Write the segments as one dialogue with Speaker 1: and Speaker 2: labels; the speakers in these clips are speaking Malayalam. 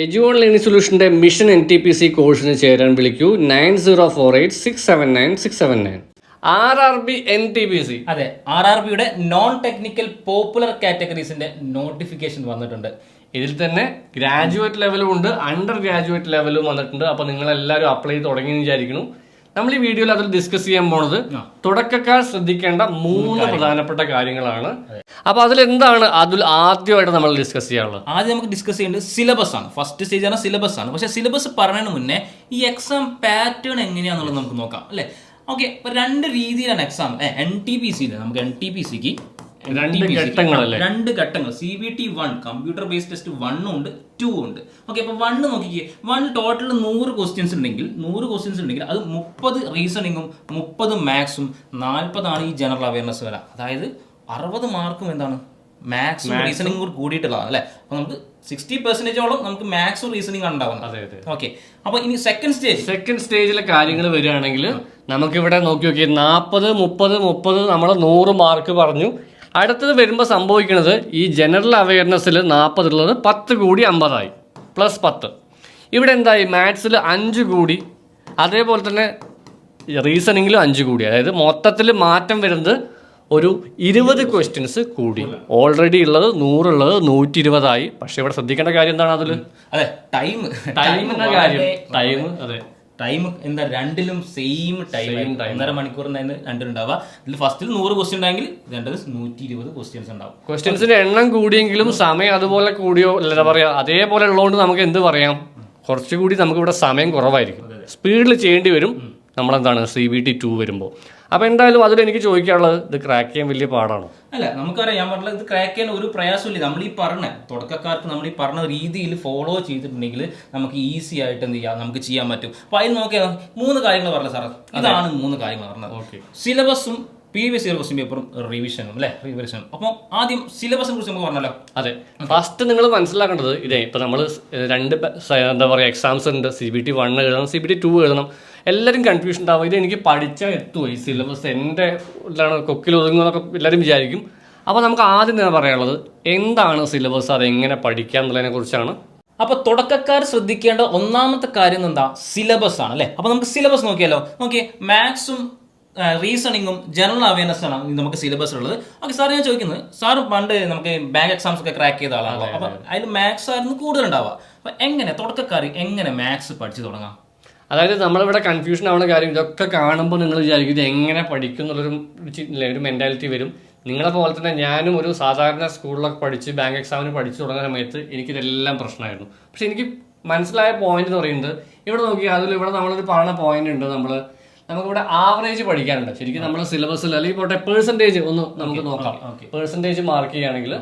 Speaker 1: എജുവൺ learning സൊല്യൂഷന്റെ mission N T P C കോഴ്സിന് ചേരാൻ വിളിക്കൂ nine zero four eight six seven nine six seven nine. R R B N T P C.
Speaker 2: അതെ ആർ ആർ ബിയുടെ നോൺ ടെക്നിക്കൽ പോപ്പുലർ കാറ്റഗറീസിന്റെ നോട്ടിഫിക്കേഷൻ വന്നിട്ടുണ്ട്.
Speaker 1: ഇതിൽ തന്നെ ഗ്രാജുവേറ്റ് ലെവലും ഉണ്ട് അണ്ടർ ഗ്രാജുവേറ്റ് ലെവലും വന്നിട്ടുണ്ട്. അപ്പോൾ നിങ്ങൾ എല്ലാവരും അപ്ലൈ ചെയ്ത് തുടങ്ങി വിചാരിക്കുന്നു. നമ്മൾ ഈ വീഡിയോയിൽ അതിൽ ഡിസ്കസ് ചെയ്യാൻ പോണത് തുടക്കക്കാർ ശ്രദ്ധിക്കേണ്ട മൂന്ന് പ്രധാനപ്പെട്ട കാര്യങ്ങളാണ്. അപ്പൊ അതിൽ എന്താണ് അതിൽ ആദ്യമായിട്ട് നമ്മൾ ഡിസ്കസ് ചെയ്യാനുള്ളത്?
Speaker 2: ആദ്യം നമുക്ക് ഡിസ്കസ് ചെയ്യേണ്ടത് സിലബസ് ആണ്. ഫസ്റ്റ് സ്റ്റേജ് ആണ് സിലബസ് ആണ്. പക്ഷേ സിലബസ് പറയുന്നതിന് മുന്നേ ഈ എക്സാം പാറ്റേൺ എങ്ങനെയാണെന്നുള്ളത് നമുക്ക് നോക്കാം അല്ലേ? ഓക്കെ രണ്ട് രീതിയിലാണ് എക്സാം എൻ ടി പി സിയിൽ നമുക്ക് എൻ ടി പി സിക്ക്
Speaker 1: രണ്ട് ഘട്ടങ്ങളല്ലേ?
Speaker 2: രണ്ട് ഘട്ടങ്ങൾ. C B T one computer based test വണ്ണും ഉണ്ട് ടു ഉണ്ട്. ഓക്കെ അപ്പൊ വണ്ണ് നോക്കിക്കേ. വൺ ടോട്ടൽ നൂറ് ക്വസ്റ്റ്യൻസ് ഉണ്ടെങ്കിൽ നൂറ് ക്വസ്റ്റ്യൻസ് ഉണ്ടെങ്കിൽ അത് മുപ്പത് റീസണിങ്ങും മുപ്പത് മാത്സും നാൽപ്പതാണ് ഈ ജനറൽ അവയർനെസ് വര. അതായത് അറുപത് മാർക്കും എന്താണ്? മാത്സും റീസണിംഗ് കൂടി കൂടിയിട്ടുള്ളതാണ് അല്ലേ? അപ്പൊ നമുക്ക് സിക്സ്റ്റി പെർസെന്റേജോളം നമുക്ക് മാത്സും റീസണിംഗ്
Speaker 1: അതെ അതെ.
Speaker 2: ഓക്കെ അപ്പൊ ഇനി സെക്കൻഡ് സ്റ്റേജ്
Speaker 1: സെക്കൻഡ് സ്റ്റേജിലെ കാര്യങ്ങൾ വരികയാണെങ്കിൽ നമുക്കിവിടെ നോക്കി നോക്കി നാൽപ്പത് മുപ്പത് മുപ്പത് നമ്മൾ നൂറ് മാർക്ക് പറഞ്ഞു. അടുത്തത് വരുമ്പോൾ സംഭവിക്കുന്നത് ഈ ജനറൽ അവയർനെസ്സിൽ നാൽപ്പതുള്ളത് പത്ത് കൂടി അമ്പതായി. പ്ലസ് പത്ത്. ഇവിടെ എന്തായി? മാത്സിൽ അഞ്ച് കൂടി. അതേപോലെ തന്നെ റീസണിങ്ങിലും അഞ്ച് കൂടി. അതായത് മൊത്തത്തിൽ മാറ്റം വരുന്നത് ഒരു ഇരുപത് ക്വസ്റ്റ്യൻസ് കൂടി. ഓൾറെഡി ഉള്ളത് നൂറുള്ളത് നൂറ്റി ഇരുപതായി പക്ഷെ ഇവിടെ ശ്രദ്ധിക്കേണ്ട കാര്യം എന്താണ് അതിൽ
Speaker 2: അതെ ടൈം
Speaker 1: എന്ന കാര്യം. ടൈം അതെ.
Speaker 2: ടൈം എന്താ രണ്ടിലും സെയിം ടൈം ഒന്നര മണിക്കൂർ രണ്ടിലും ഉണ്ടാവുക ഇതിൽ ഫസ്റ്റിൽ നൂറ് ക്വസ്റ്റ്യൻ ഉണ്ടെങ്കിൽ രണ്ടത് നൂറ്റി ഇരുപത് ക്വസ്റ്റ്യൻസ് ഉണ്ടാവും.
Speaker 1: ക്വസ്റ്റ്യൻസിന്റെ എണ്ണം കൂടിയെങ്കിലും സമയം അതുപോലെ കൂടിയോ അല്ല പറയാ. അതേപോലെ ഉള്ളതുകൊണ്ട് നമുക്ക് എന്ത് പറയാം? കുറച്ചുകൂടി നമുക്ക് ഇവിടെ സമയം കുറവായിരിക്കും. സ്പീഡിൽ ചെയ്യേണ്ടി വരും. നമ്മളെന്താണ്? സി ബി ടി ടു വരുമ്പോൾ അപ്പോൾ എന്തായാലും അതിൽ എനിക്ക് ചോദിക്കാനുള്ളത് ഇത് ക്രാക്ക് ചെയ്യാൻ വലിയ പാടാണോ?
Speaker 2: അല്ല നമുക്കറിയാം ഞാൻ പറഞ്ഞത് ഇത് ക്രാക്ക് ചെയ്യാൻ ഒരു പ്രയാസമില്ല നമ്മൾ ഈ പറഞ്ഞ തുടക്കക്കാർക്ക് നമ്മൾ ഈ പറഞ്ഞ രീതിയിൽ ഫോളോ ചെയ്തിട്ടുണ്ടെങ്കിൽ നമുക്ക് ഈസി ആയിട്ട് എന്ത് ചെയ്യാം നമുക്ക് ചെയ്യാൻ പറ്റും. അപ്പൊ അതിൽ നോക്കിയാൽ മൂന്ന് കാര്യങ്ങൾ പറഞ്ഞത് സാറേ. ഇതാണ് മൂന്ന് കാര്യങ്ങൾ പറഞ്ഞത്.
Speaker 1: ഓക്കെ.
Speaker 2: സിലബസും പ്രീവിയസ് ഇയർ ക്വസ്റ്റ്യൻ പേപ്പറും റിവിഷനും അല്ലെ? റിവിഷനും അപ്പോൾ ആദ്യം സിലബസിനെ കുറിച്ച് നമുക്ക് പറഞ്ഞല്ലോ.
Speaker 1: അതെ. ഫസ്റ്റ് നിങ്ങൾ മനസ്സിലാക്കേണ്ടത് ഇതേ ഇപ്പം നമ്മൾ രണ്ട് എന്താ പറയുക എക്സാംസ് ഉണ്ട്. സി ബി ടി വൺ എഴുതണം സി ബി ടി ടു എഴുതണം. എല്ലാവരും കൺഫ്യൂഷൻ ഉണ്ടാവും. ഇത് എനിക്ക് പഠിച്ചാൽ എത്തുമോ ഈ സിലബസ് എന്റെ എന്താണ് കൊക്കിൽ ഒതുങ്ങുമെന്നൊക്കെ എല്ലാവരും വിചാരിക്കും. അപ്പോൾ നമുക്ക് ആദ്യം തന്നെ പറയാനുള്ളത് എന്താണ് സിലബസ് അതെങ്ങനെ പഠിക്കുക പഠിക്കാം എന്നുള്ളതിനെ കുറിച്ചാണ്.
Speaker 2: അപ്പൊ തുടക്കക്കാർ ശ്രദ്ധിക്കേണ്ട ഒന്നാമത്തെ കാര്യം എന്താ? സിലബസ് ആണ് അല്ലെ? അപ്പൊ നമുക്ക് സിലബസ് നോക്കിയാലോ? നോക്കിയേ മാത്സും റീസണിങ്ങും ജനറൽ അവയർനെസ് ആണ് നമുക്ക് സിലബസ് ഉള്ളത്. ഓക്കെ സാർ ഞാൻ ചോദിക്കുന്നത് സാർ പണ്ട് നമുക്ക് ബാങ്ക് എക്സാംസ് ഒക്കെ ക്രാക്ക് ചെയ്ത ആളാണല്ലോ. അപ്പോൾ അതിൽ മാത്സ് ആയിരുന്നു കൂടുതൽ ഉണ്ടാവുക അപ്പൊ എങ്ങനെ തുടക്കക്കാർ എങ്ങനെ മാത്സ് പഠിച്ചു തുടങ്ങാം?
Speaker 1: അതായത് നമ്മളിവിടെ കൺഫ്യൂഷൻ ആവുന്ന കാര്യം ഇതൊക്കെ കാണുമ്പോൾ നിങ്ങൾ വിചാരിക്കും ഇത് എങ്ങനെ പഠിക്കും എന്നുള്ളൊരു ഒരു മെന്റാലിറ്റി വരും. നിങ്ങളെ പോലെ തന്നെ ഞാനും ഒരു സാധാരണ സ്കൂളിലൊക്കെ പഠിച്ച് ബാങ്ക് എക്സാമിന് പഠിച്ചു തുടങ്ങുന്ന സമയത്ത് എനിക്കിതെല്ലാം പ്രശ്നമായിരുന്നു. പക്ഷെ എനിക്ക് മനസ്സിലായ പോയിന്റ് എന്ന് പറയുന്നത് ഇവിടെ നോക്കി അതിൽ ഇവിടെ നമ്മളൊരു പറയുന്ന പോയിന്റ് ഉണ്ട് നമ്മൾ നമുക്കിവിടെ ആവറേജ് പഠിക്കാനുണ്ട്. ശരിക്കും നമ്മൾ സിലബസിൽ അല്ലെങ്കിൽ പോട്ടെ പേഴ്സന്റേജ് ഒന്ന് നമുക്ക് നോക്കാം. പേഴ്സന്റേജ് മാർക്ക് ചെയ്യുകയാണെങ്കിൽ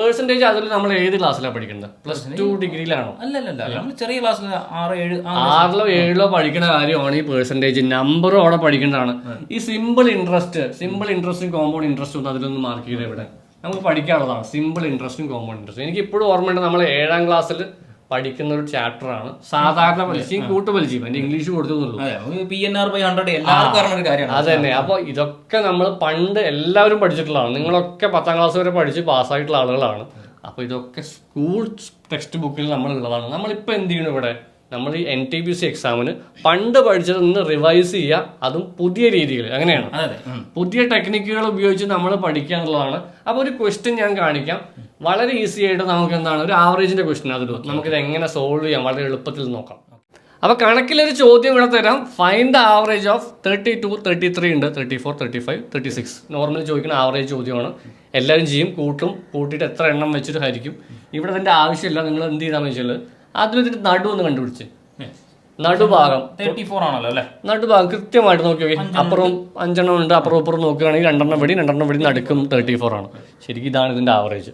Speaker 1: പേഴ്സന്റേജ് അതിൽ നമ്മൾ ഏത് ക്ലാസ്സിലാണ് പഠിക്കുന്നത് പ്ലസ് ടു ഡിഗ്രിയിലാണോ
Speaker 2: അല്ല അല്ല അല്ല. നമ്മൾ ചെറിയ ക്ലാസ്സിൽ ആറ് ഏഴ്
Speaker 1: ആറിലോ ഏഴിലോ പഠിക്കുന്ന കാര്യമാണ് ഈ പെർസെന്റേജ് നമ്പറും അവിടെ പഠിക്കേണ്ടതാണ്. ഈ സിമ്പിൾ ഇൻട്രസ്റ്റ് സിമ്പിൾ ഇൻട്രസ്റ്റും കോമ്പൗണ്ട് ഇൻട്രസ്റ്റും ഒന്നും അതിലൊന്നും മാർക്ക് ചെയ്ത് ഇവിടെ. നമുക്ക് പഠിക്കാനുള്ളതാണ് സിമ്പിൾ ഇൻട്രസ്റ്റും കോമ്പൗണ്ട് ഇൻട്രസ്റ്റും എനിക്ക് ഇപ്പോഴും ഓർമ്മയുണ്ട് നമ്മൾ ഏഴാം ക്ലാസ്സിൽ പഠിക്കുന്ന ഒരു ചാപ്റ്ററാണ്. സാധാരണ പലിശയും കൂട്ടുപലിശയും അതിന്റെ ഇംഗ്ലീഷ്
Speaker 2: കൊടുത്തു P N R by hundred എല്ലാവർക്കും അറിയുന്ന ഒരു കാര്യമാണ്.
Speaker 1: അത് തന്നെ അപ്പൊ ഇതൊക്കെ നമ്മൾ പണ്ട് എല്ലാവരും പഠിച്ചിട്ടുള്ളതാണ്. നിങ്ങളൊക്കെ പത്താം ക്ലാസ് വരെ പഠിച്ച് പാസ്സായിട്ടുള്ള ആളുകളാണ്. അപ്പോൾ ഇതൊക്കെ സ്കൂൾ ടെക്സ്റ്റ് ബുക്കിൽ നമ്മൾ ഉള്ളതാണ് നമ്മളിപ്പോൾ എന്ത് ചെയ്യണം ഇവിടെ? നമ്മൾ ഈ എൻ ടി പി സി എക്സാമിന് പണ്ട് പഠിച്ചത് ഒന്ന് റിവൈസ് ചെയ്യുക അതും പുതിയ രീതിയിൽ. അങ്ങനെയാണ്. പുതിയ ടെക്നിക്കുകൾ ഉപയോഗിച്ച് നമ്മൾ പഠിക്കുക എന്നുള്ളതാണ് അപ്പോൾ ഒരു ക്വസ്റ്റ്യൻ ഞാൻ കാണിക്കാം. വളരെ ഈസി ആയിട്ട് നമുക്ക് എന്താണ് ഒരു ആവറേജിന്റെ ക്വസ്റ്റ്യൻ അതിൽ നമുക്കിത് എങ്ങനെ സോൾവ് ചെയ്യാം? വളരെ എളുപ്പത്തിൽ നോക്കാം. അപ്പോൾ കണക്കിലൊരു ചോദ്യം ഇവിടെ തരാം. Find the average of thirty two thirty three ഉണ്ട്. Thirty four thirty five thirty six normally ചോദിക്കുന്ന ആവറേജ് ചോദ്യമാണ്. എല്ലാവരും ചെയ്യും. കൂട്ടും. കൂട്ടിയിട്ട് എത്ര എണ്ണം വെച്ചിട്ട് ഹരിക്കും. ഇവിടെ അതിന്റെ ആവശ്യമില്ല. നിങ്ങൾ എന്ത് ചെയ്താന്ന് വെച്ചാൽ ഇതിന്റെ നടു ഒന്ന് കണ്ടുപിടിച്ച്. നടുഭാഗം.
Speaker 2: തേർട്ടി ഫോർ ആണല്ലോ അല്ലേ?
Speaker 1: നടുഭാഗം. കൃത്യമായിട്ട് നോക്കി നോക്കി. അപ്പുറം അഞ്ചെണ്ണം ഉണ്ട്. അപ്പുറം ഇപ്പുറം നോക്കുകയാണെങ്കിൽ രണ്ടെണ്ണം വെടി രണ്ടെണ്ണം വെടി നടുക്കും. തേർട്ടി ഫോർ ആണ്. ശരിക്കും ഇതാണ് ഇതിന്റെ ആവറേജ്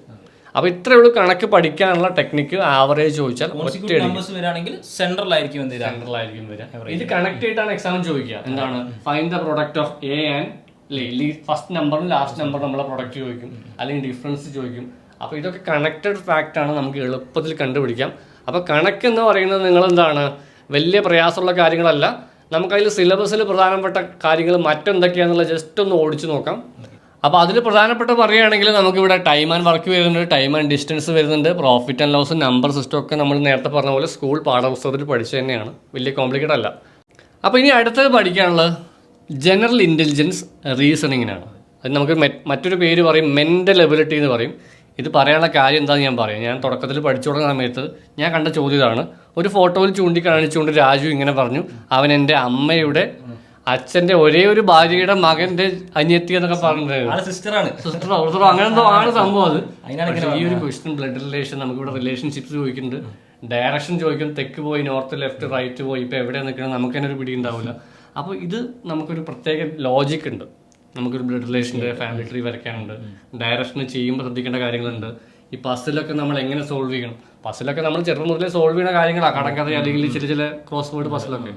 Speaker 1: അപ്പൊ ഇത്രയേ ഉള്ളൂ കണക്ക് പഠിക്കാനുള്ള ടെക്നിക്ക് ആവറേജ് ചോദിച്ചാൽ
Speaker 2: ചെയ്താൽ
Speaker 1: സെൻട്രലായിരിക്കും വരിക? ഇത് കണക്ട് ചെയ്തിട്ടാണ് എക്സാം ചോദിക്കുക. എന്താണ്? Find the product of A and first നമ്പറും ലാസ്റ്റ് നമ്പറും നമ്മളെ പ്രൊഡക്റ്റ് ചോദിക്കും. അല്ലെങ്കിൽ ഡിഫറൻസ് ചോദിക്കും. അപ്പൊ ഇതൊക്കെ കണക്റ്റഡ് ഫാക്റ്റ് ആണ് നമുക്ക് എളുപ്പത്തിൽ കണ്ടുപിടിക്കാം. അപ്പൊ കണക്ക് എന്ന് പറയുന്നത് നിങ്ങൾ എന്താണ് വലിയ പ്രയാസമുള്ള കാര്യങ്ങളല്ല. നമുക്കതിൽ സിലബസിൽ പ്രധാനപ്പെട്ട കാര്യങ്ങൾ മറ്റെന്തൊക്കെയാണെന്നുള്ള ജസ്റ്റ് ഒന്ന് ഓടിച്ചു നോക്കാം. അപ്പോൾ അതിൽ പ്രധാനപ്പെട്ട പറയുകയാണെങ്കിൽ നമുക്കിവിടെ ടൈം ആൻഡ് വർക്ക് വരുന്നുണ്ട് ടൈം ആൻഡ് ഡിസ്റ്റൻസ് വരുന്നുണ്ട് profit and loss number system ഒക്കെ നമ്മൾ നേരത്തെ പറഞ്ഞ പോലെ സ്കൂൾ പാഠപുസ്തകത്തിൽ പഠിച്ചു തന്നെയാണ്. വലിയ കോംപ്ലിക്കേറ്റ് അല്ല. അപ്പോൾ ഇനി അടുത്തത് പഠിക്കാനുള്ളത് ജനറൽ ഇന്റലിജൻസ് റീസണിങ്ങിനാണ് അത് നമുക്ക് മറ്റൊരു പേര് പറയും മെന്റൽ എബിലിറ്റി എന്ന് പറയും. ഇത് പറയാനുള്ള കാര്യം എന്താണെന്ന് ഞാൻ പറയാം. ഞാൻ തുടക്കത്തിൽ പഠിച്ചു തുടങ്ങുന്ന സമയത്ത് ഞാൻ കണ്ട ചോദ്യം ഇതാണ്. ഒരു ഫോട്ടോയിൽ ചൂണ്ടിക്കാണിച്ചുകൊണ്ട് രാജു ഇങ്ങനെ പറഞ്ഞു അവൻ എന്റെ അമ്മയുടെ അച്ഛന്റെ ഒരേ ഒരു ഭാര്യയുടെ മകന്റെ അനിയത്തി എന്നൊക്കെ പറഞ്ഞിട്ടുണ്ടായിരുന്നു
Speaker 2: സിസ്റ്ററാണ്
Speaker 1: അങ്ങനെ എന്തോ ആണ് സംഭവം അത്. പക്ഷേ ഈ ഒരു ക്വസ്റ്റ്യൻ ബ്ലഡ് റിലേഷൻ നമുക്ക് ഇവിടെ റിലേഷൻഷിപ്സ് ചോദിക്കുന്നുണ്ട്. ഡയറക്ഷൻ ചോദിക്കും തെക്ക് പോയി നോർത്ത് ലെഫ്റ്റ് റൈറ്റ് പോയി. ഇപ്പൊ എവിടെ നിൽക്കണം? നമുക്ക് തന്നെ ഒരു പിടി ഉണ്ടാവില്ല. അപ്പോൾ ഇത് നമുക്കൊരു പ്രത്യേക ലോജിക് ഉണ്ട്. നമുക്കൊരു ബ്ലഡ് റിലേഷന്റെ ഫാമിലി ട്രീ വരയ്ക്കാനുണ്ട്. ഡയറക്ഷൻ ചെയ്യുമ്പോൾ ശ്രദ്ധിക്കേണ്ട കാര്യങ്ങളുണ്ട്. ഈ പസിലൊക്കെ നമ്മൾ എങ്ങനെ സോൾവ് ചെയ്യണം? പസിലൊക്കെ നമ്മൾ ചെറുപ്പം മുതലേ സോൾവ് ചെയ്യുന്ന കാര്യങ്ങളാണ് കടക്കഥ അല്ലെങ്കിൽ ചില ചില ക്രോസ് വേർഡ് പസിലൊക്കെ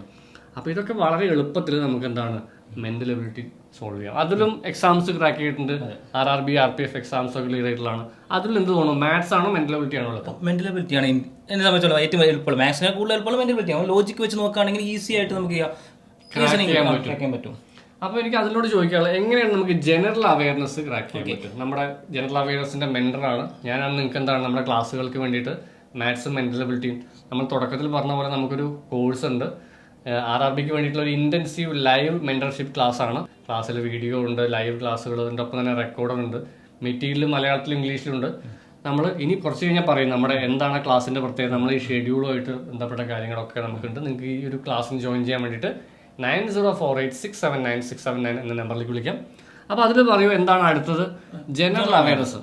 Speaker 1: അപ്പോൾ ഇതൊക്കെ വളരെ എളുപ്പത്തിൽ നമുക്ക് എന്താണ് മെന്റൽ എബിലിറ്റി സോൾവ് ചെയ്യാം. അതിലും എക്സാംസ് ക്രാക്ക് ചെയ്തിട്ടുണ്ട്. R R B R P F exams ഒക്കെ ക്ലിയർ ആയിട്ടുള്ളതാണ്. അതിൽ എന്ത് തോന്നുന്നു? മാത്സ് ആണോ മെന്റൽ എബിലിറ്റി ആണോ എളുപ്പം
Speaker 2: മെന്റൽ എബിലിറ്റി ആണ്. എന്നെ സംബന്ധിച്ചോളം ഏറ്റവും എളുപ്പമുള്ള മാത്സിനെ കൂടുതൽ എളുപ്പമുള്ള മെന്റൽ എബിലിറ്റി ആണ്. ലോജിക്ക് വെച്ച് നോക്കുകയാണെങ്കിൽ ഈസി ആയിട്ട് നമുക്ക് ചെയ്യാം.
Speaker 1: ചെയ്യാൻ പറ്റും. അപ്പോൾ എനിക്ക് അതിനോട് ചോദിക്കാനുള്ളത് എങ്ങനെയാണ് നമുക്ക് ജനറൽ അവയർനെസ് ക്രാക്ക് ചെയ്യാൻ പറ്റും? നമ്മുടെ ജനറൽ അവയർനെസിന്റെ മെന്ററാണ് ഞാനാണ് നിങ്ങൾക്ക് എന്താണ് നമ്മുടെ ക്ലാസ്സുകൾക്ക് വേണ്ടിയിട്ട് മാത്സും മെന്റൽ എബിലിറ്റിയും നമ്മൾ തുടക്കത്തിൽ പറഞ്ഞ പോലെ നമുക്കൊരു കോഴ്സ് ഉണ്ട്. ആർ ആർ ബിക്ക് വേണ്ടിയിട്ടുള്ള ഒരു ഇന്റൻസീവ് ലൈവ് മെന്റർഷിപ്പ് ക്ലാസ് ആണ്. ക്ലാസ്സിൽ വീഡിയോ ഉണ്ട് ലൈവ് ക്ലാസ്സുകൾ അതിന്റെ ഒപ്പം തന്നെ റെക്കോർഡുണ്ട് മെറ്റീരിയൽ മലയാളത്തിലും ഇംഗ്ലീഷിലും ഉണ്ട്. നമ്മൾ ഇനി കുറച്ച് കഴിഞ്ഞാൽ പറയും നമ്മുടെ എന്താണ് ക്ലാസ്സിന്റെ പ്രത്യേകത നമ്മൾ ഈ ഷെഡ്യൂളുമായിട്ട് ബന്ധപ്പെട്ട കാര്യങ്ങളൊക്കെ നമുക്കുണ്ട്. നിങ്ങൾക്ക് ഈ ഒരു ക്ലാസ്സിന് ജോയിൻ ചെയ്യാൻ വേണ്ടിയിട്ട് nine zero four eight six seven nine six seven nine എന്ന നമ്പറിലേക്ക് വിളിക്കാം. അപ്പോൾ അതിൽ പറയൂ എന്താണ് അടുത്തത്? ജനറൽ അവയർനെസ്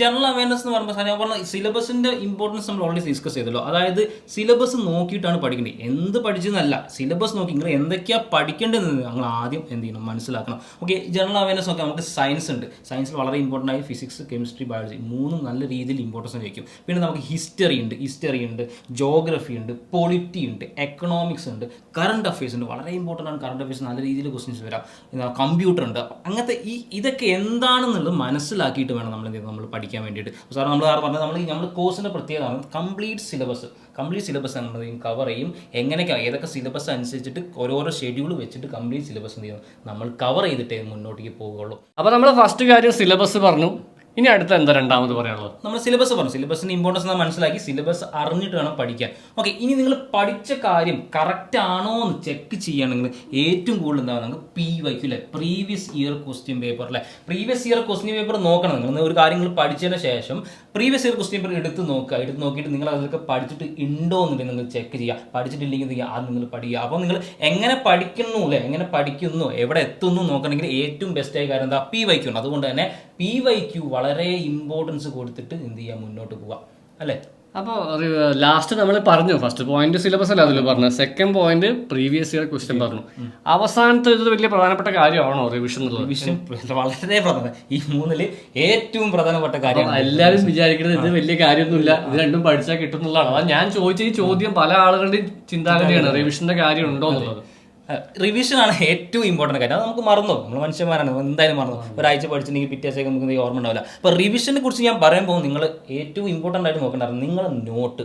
Speaker 2: ജനറൽ അവയർനെസ് എന്ന് പറയുമ്പോൾ സാർ ഞാൻ പറഞ്ഞ സിലബസിന്റെ ഇമ്പോർട്ടൻസ് നമ്മൾ ഓൾറെഡി ഡിസ്കസ് ചെയ്തല്ലോ. അതായത് സിലബസ് നോക്കിയിട്ടാണ് പഠിക്കേണ്ടത്. എന്ത് പഠിച്ചെന്നല്ല സിലബസ് നോക്കി നിങ്ങൾ എന്തൊക്കെയാണ് പഠിക്കേണ്ടതെന്ന് നിങ്ങൾ ആദ്യം എന്ത് ചെയ്യണം മനസ്സിലാക്കണം. ഓക്കെ ജനറൽ അവയർനെസ് നോക്കി നമുക്ക് സയൻസ് ഉണ്ട്. സയൻസിൽ വളരെ ഇമ്പോർട്ടന്റ് ആയി ഫിസിക്സ് കെമിസ്ട്രി ബയോളജി മൂന്നും നല്ല രീതിയിൽ ഇമ്പോർട്ടൻസ് വയ്ക്കും പിന്നെ നമുക്ക് ഹിസ്റ്ററി ഉണ്ട് ഹിസ്റ്ററി ഉണ്ട് ജോഗ്രഫി ഉണ്ട് പൊളിറ്റി ഉണ്ട് എക്കണോമിക്സ് ഉണ്ട് കറണ്ട് അഫയേഴ്സ് ഉണ്ട്. വളരെ ഇമ്പോർട്ടന്റ് ആണ് കറണ്ട് അഫയേഴ്സ് നല്ല രീതിയിൽ ക്വസ്റ്റ്യൻസ് വരാം. കമ്പ്യൂട്ടർ ഉണ്ട്. അങ്ങനത്തെ ഈ ഇതൊക്കെ എന്താണെന്നുള്ളത് മനസ്സിലാക്കിയിട്ട് വേണം നമ്മൾ എന്ത് ചെയ്യുന്നത് നമ്മൾ പഠിക്കാൻ വേണ്ടിയിട്ട്. സാർ നമ്മൾ സാർ പറഞ്ഞത് നമ്മൾ നമ്മൾ കോഴ്സിന്റെ പ്രത്യേകത കംപ്ലീറ്റ് സിലബസ് കംപ്ലീറ്റ് സിലബസ് എന്നുള്ളതും കവർ ചെയ്യും. എങ്ങനെയൊക്കെ ഏതൊക്കെ സിലബസ് അനുസരിച്ചിട്ട് ഓരോരോ ഷെഡ്യൂൾ വെച്ചിട്ട് കംപ്ലീറ്റ് സിലബസ് എന്ത് നമ്മൾ കവർ ചെയ്തിട്ടേ മുന്നോട്ടേക്ക് പോവുകയുള്ളൂ.
Speaker 1: അപ്പോൾ നമ്മൾ ഫസ്റ്റ് കാര്യം സിലബസ് പറഞ്ഞു. ഇനി അടുത്ത എന്താ രണ്ടാമത് പറയാനുള്ളത്?
Speaker 2: നമ്മൾ സിലബസ് പറഞ്ഞു. സിലബസിന്റെ ഇമ്പോർട്ടൻസ് നമ്മൾ മനസ്സിലാക്കി സിലബസ് അറിഞ്ഞിട്ട് വേണം പഠിക്കാൻ. ഓക്കെ ഇനി നിങ്ങൾ പഠിച്ച കാര്യം കറക്റ്റ് ആണോ എന്ന് ചെക്ക് ചെയ്യുകയാണെങ്കിൽ ഏറ്റവും കൂടുതൽ എന്താ നമുക്ക് പി വൈക്കു അല്ലെ പ്രീവിയസ് ഇയർ ക്വസ്റ്റ്യൻ പേപ്പർ അല്ലെ പ്രീവിയസ് ഇയർ ക്വസ്റ്റ്യൻ പേപ്പർ നോക്കണം. നിങ്ങൾ ഒരു കാര്യങ്ങൾ പഠിച്ചതിന് ശേഷം പ്രീവിയസ് ഇയർ ക്വസ്റ്റ്യൻ പേപ്പർ എടുത്ത് നോക്കുക. എടുത്ത് നോക്കിയിട്ട് നിങ്ങൾ അതൊക്കെ പഠിച്ചിട്ട് ഉണ്ടോ എന്നുണ്ടെങ്കിൽ നിങ്ങൾ ചെക്ക് ചെയ്യുക. പഠിച്ചിട്ടില്ലെങ്കിൽ അത് നിങ്ങൾ പഠിക്കുക. അപ്പോൾ നിങ്ങൾ എങ്ങനെ പഠിക്കുന്നു അല്ലെ? എങ്ങനെ പഠിക്കുന്നു? എവിടെ എത്തുന്നു നോക്കണമെങ്കിൽ ഏറ്റവും ബെസ്റ്റായ കാര്യം എന്താ? പി വൈ ക്യു ഉണ്ട് അതുകൊണ്ട് തന്നെ പി വൈ ക്യു വളരെ ഇമ്പോർട്ടൻസ് കൊടുത്തിട്ട് എന്ത് ചെയ്യാം മുന്നോട്ട് പോവാം അല്ലേ?
Speaker 1: അപ്പോൾ ലാസ്റ്റ് നമ്മൾ പറഞ്ഞു ഫസ്റ്റ് പോയിന്റ് സിലബസ് അല്ല അതിൽ പറഞ്ഞു second point previous year question പറഞ്ഞു. അവസാനത്തെ ഇത് വലിയ പ്രധാനപ്പെട്ട കാര്യമാണോ റിവിഷൻ എന്നുള്ളത്?
Speaker 2: വിഷയം വളരെ പ്രധാന. ഈ മൂന്നിൽ ഏറ്റവും പ്രധാനപ്പെട്ട കാര്യം
Speaker 1: എല്ലാവരും വിചാരിക്കുന്നത് ഇത് വലിയ കാര്യമൊന്നുമില്ല. ഇത് രണ്ടും പഠിച്ചാൽ കിട്ടുന്നുള്ളതാണ്. അതാ ഞാൻ ചോദിച്ച ഈ ചോദ്യം പല ആളുകളുടെയും ചിന്താഗതിയാണ്. റിവിഷന്റെ കാര്യം ഉണ്ടോ എന്നുള്ളത്.
Speaker 2: റിവിഷൻ ആണ് ഏറ്റവും ഇമ്പോർട്ടന്റ് കാര്യം. അത് നമുക്ക് മറന്നു നമ്മൾ മനുഷ്യന്മാരാണ്. എന്തായാലും മറന്നു ഒരാഴ്ച പഠിച്ചിട്ടുണ്ടെങ്കിൽ നിങ്ങൾ ദിവസം നമുക്ക് ഓർമ്മ ഉണ്ടാവില്ല. അപ്പോൾ റിവിഷനെ കുറിച്ച് ഞാൻ പറയാൻ പറയുമ്പോൾ നിങ്ങൾ ഏറ്റവും ഇമ്പോർട്ടന്റ് ആയിട്ട് നോക്കേണ്ടത് നിങ്ങൾ നോട്ട്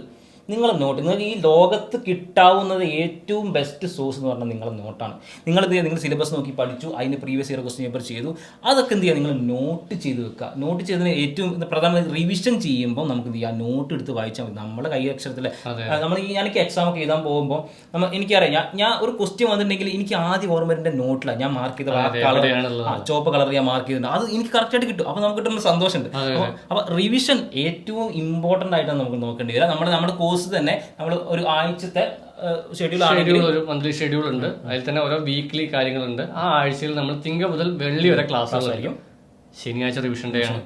Speaker 2: നിങ്ങളെ നോട്ട് നിങ്ങൾക്ക് ഈ ലോകത്ത് കിട്ടാവുന്നത് ഏറ്റവും ബെസ്റ്റ് സോഴ്സ് എന്ന് പറഞ്ഞാൽ നിങ്ങളെ നോട്ടാണ്. നിങ്ങൾ എന്ത് ചെയ്യുക? നിങ്ങൾ സിലബസ് നോക്കി പഠിച്ചു. അതിന് പ്രീവിയസ് ഇയർ ക്വസ്റ്റ്യൻ പേപ്പർ ചെയ്തു. അതൊക്കെ എന്ത് ചെയ്യുക? നിങ്ങൾ നോട്ട് ചെയ്ത് വെക്കുക. നോട്ട് ചെയ്തതിന് ഏറ്റവും പ്രധാന റിവിഷൻ ചെയ്യുമ്പോൾ നമുക്ക് എന്ത് ചെയ്യുക നോട്ട് എടുത്ത് വായിച്ചാൽ മതി. നമ്മുടെ കൈ അക്ഷരത്തിൽ നമ്മൾ ഈ എനിക്ക് എക്സാം ഒക്കെ എഴുതാൻ പോകുമ്പോൾ നമ്മൾ എനിക്കറിയാം. ഞാൻ ഞാൻ ഒരു ക്വസ്റ്റ്യൻ വന്നിട്ടുണ്ടെങ്കിൽ എനിക്ക് ആദ്യം ഓർമ്മ എന്റെ നോട്ടിലാണ് ഞാൻ മാർക്ക് ചെയ്ത കളർ? ചോപ്പ് കളർ ഞാൻ മാർക്ക് ചെയ്തിട്ടുണ്ട്. അത് എനിക്ക് കറക്റ്റ് ആയിട്ട് കിട്ടും. അപ്പോൾ നമുക്ക് കിട്ടുന്ന സന്തോഷമുണ്ട്. അപ്പോൾ റിവിഷൻ ഏറ്റവും ഇമ്പോർട്ടന്റ് ആയിട്ടാണ് നമുക്ക് നോക്കേണ്ടി വരിക. നമ്മുടെ നമ്മുടെ കോഴ്സ് തന്നെ നമ്മൾ ഒരു ആഴ്ചത്തെ ഷെഡ്യൂൾ
Speaker 1: ഷെഡ്യൂൾ ഒരു മന്ത്ലി ഷെഡ്യൂൾ ഉണ്ട്. അതിൽ തന്നെ ഓരോ വീക്ക്ലി കാര്യങ്ങളുണ്ട്. ആ ആഴ്ചയിൽ നമ്മൾ തിങ്കൾ മുതൽ വെള്ളി വരെ ക്ലാസ്സുകളായിരിക്കും ശനിയാഴ്ച റിവിഷൻ ഡേ ആണ്.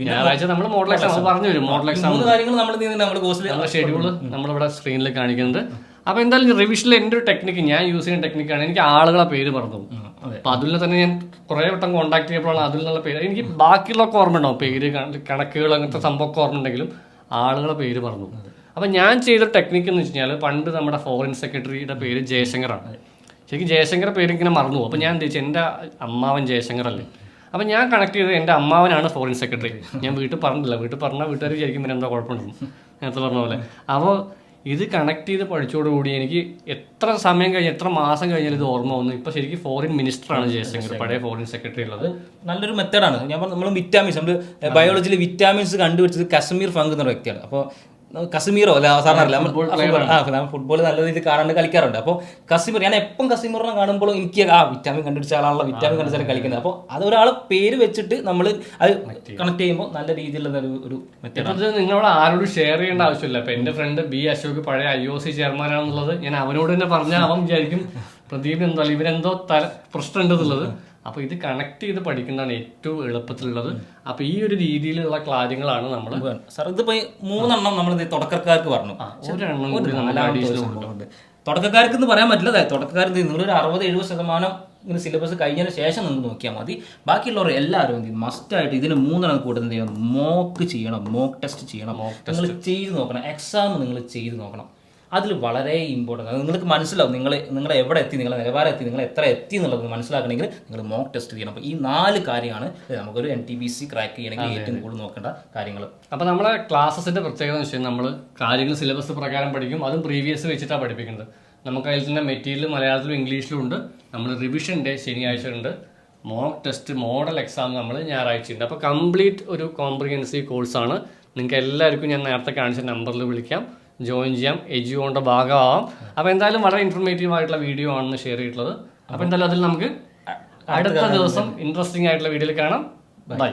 Speaker 1: ഞായറാഴ്ച നമ്മൾ മോഡൽ എക്സാം പറഞ്ഞു വരും. മോഡൽ എക്സാം
Speaker 2: കാര്യങ്ങൾ നമ്മൾ നമ്മൾ കോഴ്സിൽ
Speaker 1: നമ്മുടെ ഷെഡ്യൂൾ നമ്മളിവിടെ സ്ക്രീനിൽ കാണിക്കുന്നുണ്ട് അപ്പൊ എന്തായാലും റിവിഷനിൽ എന്റെ ഒരു ടെക്നിക്ക് ഞാൻ യൂസ് ചെയ്യുന്ന ടെക്നിക്കാണ് എനിക്ക് ആളുകളെ പേര് പറഞ്ഞു. അപ്പൊ അതിൽ തന്നെ ഞാൻ കുറെ വട്ടം കോൺടാക്ട് ചെയ്തപ്പോഴാണ് അതിൽ നിന്നുള്ള പേര്. എനിക്ക് ബാക്കിയുള്ള ഓർമ്മ ഉണ്ടാവും പേര് കണ- കണക്കുകൾ അങ്ങനത്തെ സംഭവമൊക്കെ ഓർമ്മ ഉണ്ടെങ്കിലും ആളുകളെ പേര് പറഞ്ഞു. അപ്പൊ ഞാൻ ചെയ്ത ടെക്നിക്ക് എന്ന് വെച്ച് കഴിഞ്ഞാൽ പണ്ട് നമ്മുടെ ഫോറിൻ സെക്രട്ടറിയുടെ പേര് ജയശങ്കറാണ്. ശരിക്കും ജയശങ്കർ പേര് ഇങ്ങനെ മറന്നു പോകും ഞാൻ എന്താ വെച്ചാൽ എന്റെ അമ്മാവൻ ജയശങ്കർ അല്ലേ? അപ്പം ഞാൻ കണക്ട് ചെയ്തത് എന്റെ അമ്മാവനാണ് ഫോറിൻ സെക്രട്ടറി ഞാൻ വീട്ടിൽ പറഞ്ഞില്ല. വീട്ടിൽ പറഞ്ഞാൽ വീട്ടുകാർ വിചാരിക്കും പിന്നെ എന്താ കുഴപ്പമുണ്ടെന്ന്. നേരത്തെ പറഞ്ഞ പോലെ. അപ്പോൾ ഇത് കണക്ട് ചെയ്ത് പഠിച്ചോടുകൂടി എനിക്ക് എത്ര സമയം കഴിഞ്ഞ് എത്ര മാസം കഴിഞ്ഞാൽ ഇത് ഓർമ്മ വന്നു. ഇപ്പൊ ശരിക്കും ഫോറിൻ മിനിസ്റ്ററാണ് ജയശങ്കർ. പഴയ ഫോറിൻ സെക്രട്ടറി ഉള്ളത്.
Speaker 2: നല്ലൊരു മെത്തേഡാണ് ഞാൻ നമ്മൾ വിറ്റാമിൻസ് നമ്മൾ ബയോളജിയിൽ വിറ്റാമിൻസ് കണ്ടുപിടിച്ചത് കശ്മീർ ഫങ്ക് എന്ന വ്യക്തിയാണ്. അപ്പോൾ കശ്മീറോ അല്ല സാറിനറിയില്ല ഫുട്ബോൾ നല്ല രീതിയിൽ കാണാണ്ട് കളിക്കാറുണ്ട്. അപ്പോൾ കസിമീർ ഞാൻ എപ്പം കസിമീറിനെ കാണുമ്പോൾ എനിക്ക് ആ വിറ്റാമിൻ കണ്ടുപിടിച്ച ആളാണല്ലോ വിറ്റാമിൻ കണ്ടുപിടിച്ചാൽ കളിക്കുന്നത്. അപ്പോൾ അത് ഒരാളെ പേര് വെച്ചിട്ട് നമ്മൾ അത് കണക്ട് ചെയ്യുമ്പോൾ നല്ല രീതിയിലുള്ള ഒരു ഒരു
Speaker 1: നിങ്ങളോട് ആരോടും ഷെയർ ചെയ്യേണ്ട ആവശ്യമില്ല. അപ്പൊ എന്റെ ഫ്രണ്ട് ബി അശോക് പഴയ ഐ ഒ സി ചെയർമാനാണെന്നുള്ളത് ഞാൻ അവനോട് തന്നെ പറഞ്ഞാൽ അവൻ വിചാരിക്കും പ്രദീപിനെന്തോ അല്ല ഇവരെന്തോ തല പ്രശ്നമുണ്ട് എന്നുള്ളത് അപ്പൊ ഇത് കണക്ട് ചെയ്ത് പഠിക്കുന്നതാണ് ഏറ്റവും എളുപ്പത്തിലുള്ളത്. അപ്പൊ ഈ ഒരു രീതിയിലുള്ള കാര്യങ്ങളാണ് നമ്മൾ
Speaker 2: സാർ ഇതിപ്പോ ഈ മൂന്നെണ്ണം നമ്മൾ തുടക്കക്കാർക്ക് പറഞ്ഞു.
Speaker 1: ഒരെണ്ണം കൂടി
Speaker 2: തുടക്കക്കാർക്ക് എന്ന് പറയാൻ പറ്റില്ല തുടക്കക്കാർ തുടക്കക്കാർക്ക് നിങ്ങളൊരു അറുപത് എഴുപത് ശതമാനം ഇങ്ങനെ സിലബസ് കഴിഞ്ഞതിന് ശേഷം നിങ്ങൾ നോക്കിയാൽ മതി. ബാക്കിയുള്ളവർ എല്ലാവരും എന്ത് ചെയ്യും? മസ്റ്റായിട്ട് ഇതിന് മൂന്നെണ്ണം കൂടുതൽ ചെയ്യണം? മോക്ക് ചെയ്യണം മോക്ക് ടെസ്റ്റ് ചെയ്യണം. നിങ്ങൾ ചെയ്ത് നോക്കണം. എക്സാം നിങ്ങൾ ചെയ്ത് നോക്കണം. അതിൽ വളരെ ഇമ്പോർട്ടന്റ് ആണ് നിങ്ങൾക്ക് മനസ്സിലാവും. നിങ്ങൾ നിങ്ങൾ എവിടെ എത്തി നിങ്ങളെ നിലവാരം എത്തി നിങ്ങൾ എത്ര എത്തി എന്നുള്ളത് മനസ്സിലാക്കണമെങ്കിൽ നിങ്ങൾ മോക്ക് ടെസ്റ്റ് ചെയ്യണം. അപ്പോൾ ഈ നാല് കാര്യമാണ് നമുക്കൊരു N T B C crack ചെയ്യണമെങ്കിൽ ഏറ്റവും കൂടുതൽ നോക്കേണ്ട കാര്യങ്ങൾ.
Speaker 1: അപ്പോൾ നമ്മളെ ക്ലാസ്സസിന്റെ പ്രത്യേകത എന്ന് വെച്ചാൽ നമ്മൾ കാര്യങ്ങൾ സിലബസ് പ്രകാരം പഠിക്കും. അതും പ്രീവിയസ് വെച്ചിട്ടാണ് പഠിപ്പിക്കുന്നത്. നമുക്ക് അതിൽ തന്നെ മെറ്റീരിയൽ മലയാളത്തിലും ഇംഗ്ലീഷിലും ഉണ്ട്. നമ്മൾ റിവിഷൻ ഡേ ശനിയാഴ്ച ഉണ്ട് മോക്ക് ടെസ്റ്റ് മോഡൽ എക്സാം നമ്മൾ ഞായറാഴ്ച ഉണ്ട് അപ്പോൾ കംപ്ലീറ്റ് ഒരു കോംപ്രിഹെൻസീവ് കോഴ്സാണ് നിങ്ങൾക്ക് എല്ലാവർക്കും ഞാൻ നേരത്തെ കാണിച്ച നമ്പറിൽ വിളിക്കാം. ജോയിൻ ചെയ്യാം. എജിയോന്റെ ഭാഗമാവാം. അപ്പോൾ എന്തായാലും വളരെ ഇൻഫർമേറ്റീവ് ആയിട്ടുള്ള വീഡിയോ ആണെന്ന് ഷെയർ ചെയ്തിട്ടുള്ളത്. അപ്പോൾ എന്തായാലും അതിൽ നമുക്ക് അടുത്ത ദിവസം ഇൻട്രസ്റ്റിംഗ് ആയിട്ടുള്ള വീഡിയോയിൽ കാണാം. ബൈ